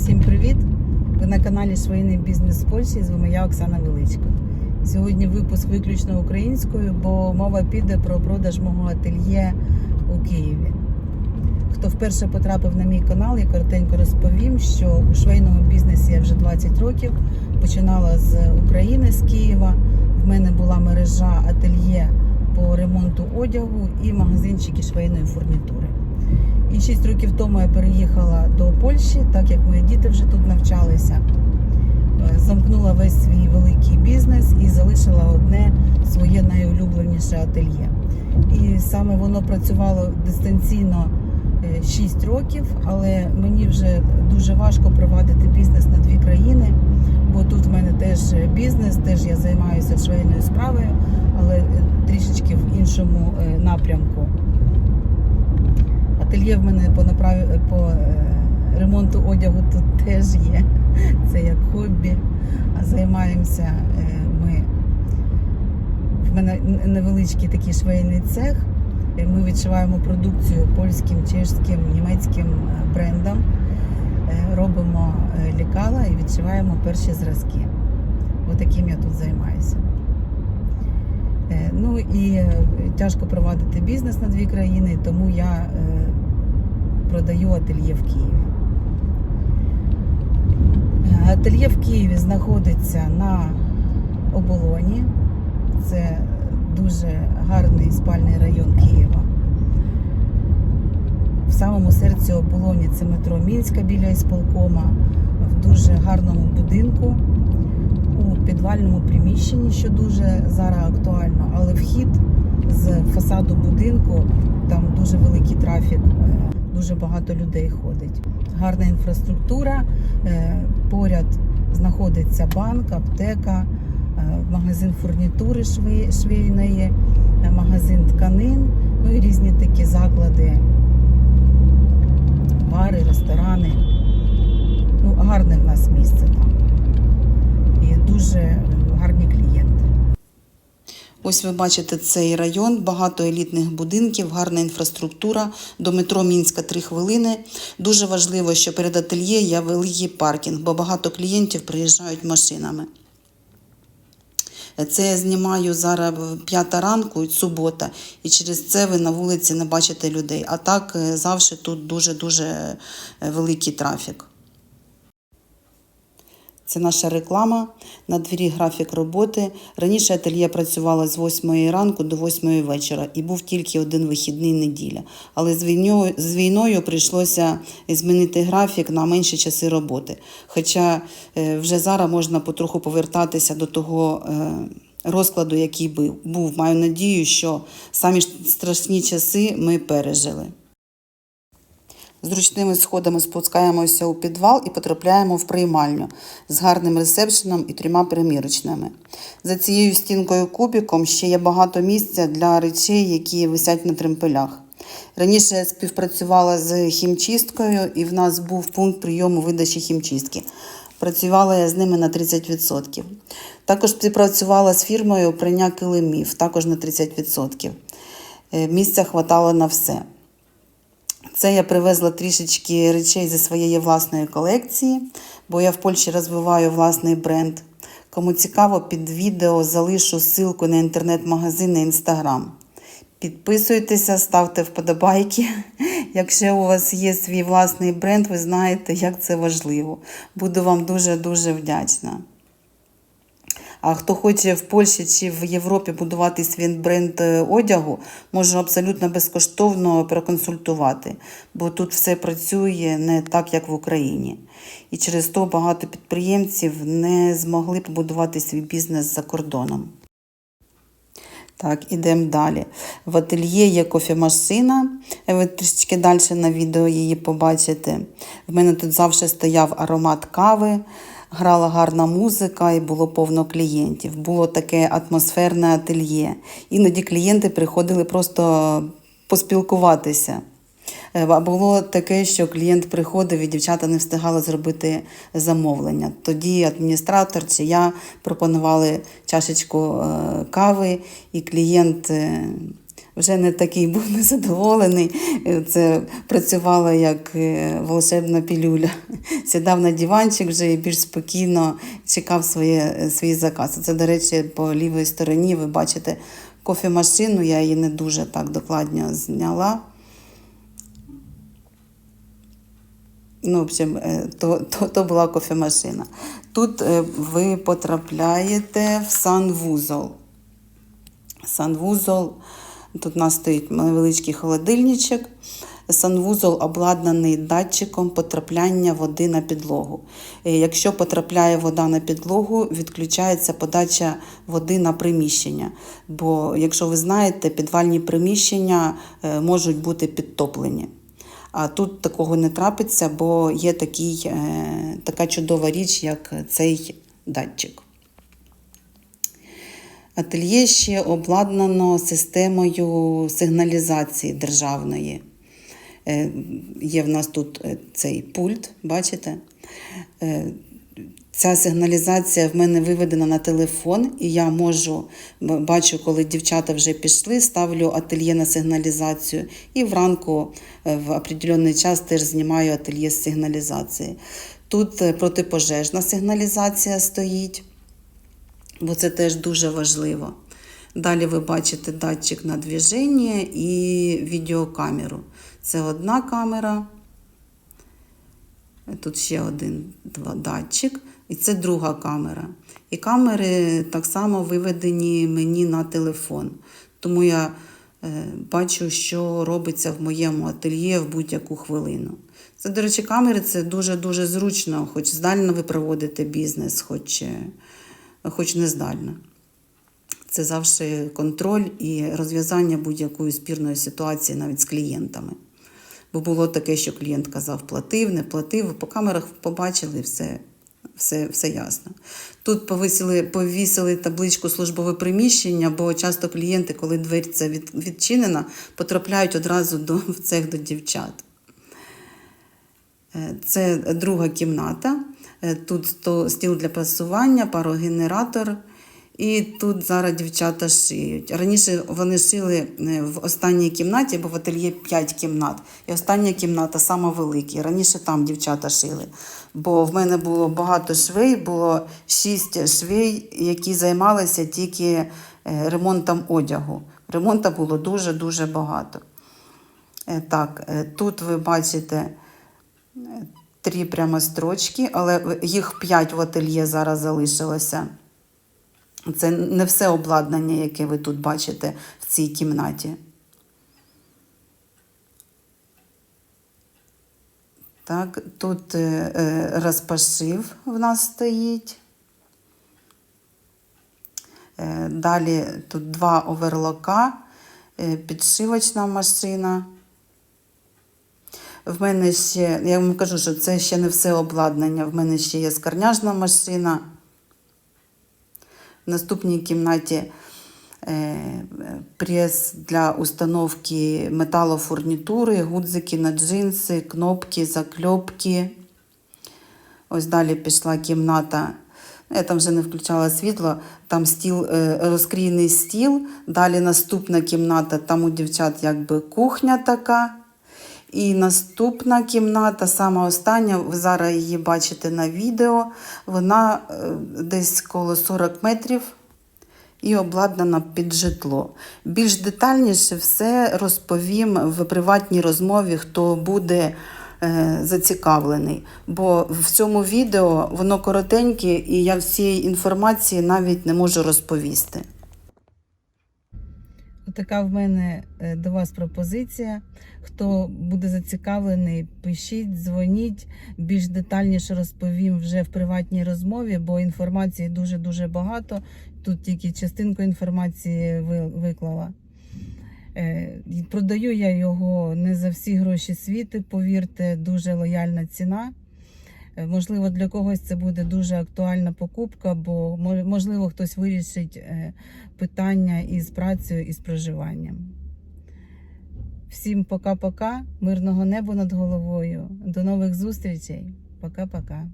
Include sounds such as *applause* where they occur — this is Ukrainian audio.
Всім привіт! Ви на каналі Швейний бізнес з Польщі. З вами я Оксана Величко. Сьогодні випуск виключно українською, бо мова піде про продаж мого ательє у Києві. Хто вперше потрапив на мій канал, я коротенько розповім, що у швейному бізнесі я вже 20 років. Починала з України, з Києва. В мене була мережа ательє по ремонту одягу і магазинчики швейної фурнітури. І 6 років тому я переїхала до Польщі, так як мої діти вже тут навчалися. Е, Замкнула весь свій великий бізнес і залишила одне своє найулюбленіше ательє. І саме воно працювало дистанційно 6 років, але мені вже дуже важко провадити бізнес на дві країни, бо тут в мене теж бізнес, теж я займаюся швейною справою, але е, трішечки в іншому е, напрямку. Ательє в мене по направі по е, ремонту одягу тут теж є. Це як хобі. А займаємося е, ми. В мене невеличкий такий швейний цех. Е, Ми відшиваємо продукцію польським, чешським, німецьким брендам. Робимо лікала і відшиваємо перші зразки. Отаким я тут займаюся. Ну і тяжко провадити бізнес на дві країни, тому я продаю ательє в Києві. Е, Ательє в Києві знаходиться на оболоні. Це дуже гарний спальний район Києва. В самому серці оболоні це метро Мінська біля ісполкома, в дуже гарному будинку у підвальному приміщенні, що дуже зараз актуально, але вхід з фасаду будинку там дуже великий трафік, е, дуже багато людей ходить. Гарна інфраструктура. е, Поряд знаходиться банк, аптека, е, магазин фурнітури швей- швейної, е, магазин тканин, ну і різні такі заклади, бари, ресторани. Ну, гарне в нас місце там і дуже. Ось ви бачите цей район, багато елітних будинків, гарна інфраструктура. До метро Мінська 3 хвилини. Дуже важливо, що перед ательє є великий паркінг, бо багато клієнтів приїжджають машинами. Це я знімаю зараз п'ята ранку, субота, і через це ви на вулиці не бачите людей. А так е, завжди тут дуже-дуже е, великий трафік. Це наша реклама. На двері графік роботи. Раніше ательє працювало з 8 ранку до 8 вечора і був тільки один вихідний неділя. Але з війною, з війною прийшлося змінити графік на менші часи роботи. Хоча е, вже зараз можна потроху повертатися до того. е, Розкладу, який був. Маю надію, що самі страшні часи ми пережили. Зручними сходами спускаємося у підвал і потрапляємо в приймальню з гарним ресепшеном і трьома примірочними. За цією стінкою кубіком ще є багато місця для речей, які висять на тремпелях. Раніше я співпрацювала з хімчисткою, і в нас був пункт прийому видачі хімчистки. Працювала я з ними на 30%. Також співпрацювала з фірмою прання килимів, також на 30%. Е, Місця хватало на все. Це я привезла трішечки речей зі своєї власної колекції, бо я в Польщі розвиваю власний бренд. Кому цікаво, під відео залишу ссылку на інтернет-магазин на інстаграм. Підписуйтеся, ставте вподобайки. *laughs* Якщо у вас є свій власний бренд, ви знаєте, як це важливо. Буду вам дуже-дуже вдячна. А хто хоче в Польщі чи в Європі будувати свій бренд е, одягу, можу абсолютно безкоштовно проконсультувати, бо тут все працює не так, як в Україні. І через то багато підприємців не змогли побудувати свій бізнес за кордоном. Так, ідемо далі. В ательє є кофемашина. Ви трішки далі на відео її побачите. В мене тут завжди стояв аромат кави, грала гарна музика і було повно клієнтів. Було таке атмосферне ательє. Іноді клієнти приходили просто поспілкуватися. Е, було таке, що клієнт приходив і дівчата не встигали зробити замовлення. Тоді адміністратор чи я пропонували чашечку е, кави, і клієнт е, вже не такий був *laughs* незадоволений. Це працювало як е, волшебна пілюля. *laughs* Сідав на диванчик вже і більш спокійно чекав своє, е, свій заказ. Це, до речі, по лівій стороні ви бачите кофемашину, я її не дуже так докладно зняла. Ну, в общем, е, то, то, то була кофемашина. Тут ви потрапляєте в санвузол. Санвузол, тут у нас стоїть невеличкий холодильничок. Санвузол обладнаний датчиком потрапляння води на підлогу. Е, Якщо потрапляє вода на підлогу, відключається подача води на приміщення. Бо, якщо ви знаєте, підвальні приміщення е, можуть бути підтоплені. А тут такого не трапиться, бо є такий, е, така чудова річ, як цей датчик. Ательє ще обладнано системою сигналізації державної. Е, Є в нас тут е, цей пульт, бачите? Е, Ця сигналізація в мене виведена на телефон, і я можу бачу, коли дівчата вже пішли, ставлю ательє на сигналізацію, і вранку в определенний час теж знімаю ательє з сигналізації. Тут протипожежна сигналізація стоїть бо це теж дуже важливо. Далі ви бачите датчик на движення і відеокамеру. Це одна камера. Тут ще один два, датчик, і це друга камера. І камери так само виведені мені на телефон. Тому я е, бачу, що робиться в моєму ательє в будь-яку хвилину. Це, до речі, камери це дуже-дуже зручно, хоч здально ви проводите бізнес, хоч, е, хоч не здально. Це завжди контроль і розв'язання будь-якої спірної ситуації навіть з клієнтами. Бо було таке, що клієнт казав, платив, не платив, по камерах побачили все, все, все ясно. Тут повісили, повісили табличку службове приміщення, бо часто клієнти, коли двері ця від, відчинена, потрапляють одразу до, в цех до дівчат. Е, Це друга кімната. Е, Тут стіл для прасування, парогенератор. І тут зараз дівчата шиють. Раніше вони шили е, в останній кімнаті, бо в ательє 5 кімнат. І остання кімната сама велика. Раніше там дівчата шили. Бо в мене було багато швей, було 6 швей, які займалися тільки е, ремонтом одягу. Ремонту було дуже-дуже багато. Так, тут ви бачите три прямо строчки, але їх п'ять в ательє зараз залишилося. Це не все обладнання, яке ви тут бачите в цій кімнаті. Так, тут е, е, розпашив в нас стоїть. Е, Далі тут два оверлока, підшивочна машина. В мене ще, я вам кажу, що це ще не все обладнання. В мене ще є скарняжна машина. В наступній кімнаті е, прес для установки металофурнітури, гудзики на джинси, кнопки, закльопки. Ось далі пішла кімната. Ну, Я там вже не включала світло, там стіл, е, розкрійний стіл. Далі наступна кімната, там у дівчат якби кухня така. І наступна кімната, сама остання, ви зараз її бачите на відео. Вона е, десь коло 40 метрів і обладнана під житло. Більш детальніше все розповім в приватній розмові, хто буде е, зацікавлений. Бо в цьому відео воно коротеньке, і я всієї інформації навіть не можу розповісти. Така в мене е, до вас пропозиція. Хто буде зацікавлений, пишіть, дзвоніть. Більш детальніше розповім вже в приватній розмові, бо інформації дуже-дуже багато. Тут тільки частинку інформації виклала. Е, Продаю я його не за всі гроші світу, повірте, дуже лояльна ціна. Е, Можливо, для когось це буде дуже актуальна покупка, бо можливо хтось вирішить е, питання із працею і з проживанням. Всім пока-пока, мирного неба над головою. До нових зустрічей. Пока-пока.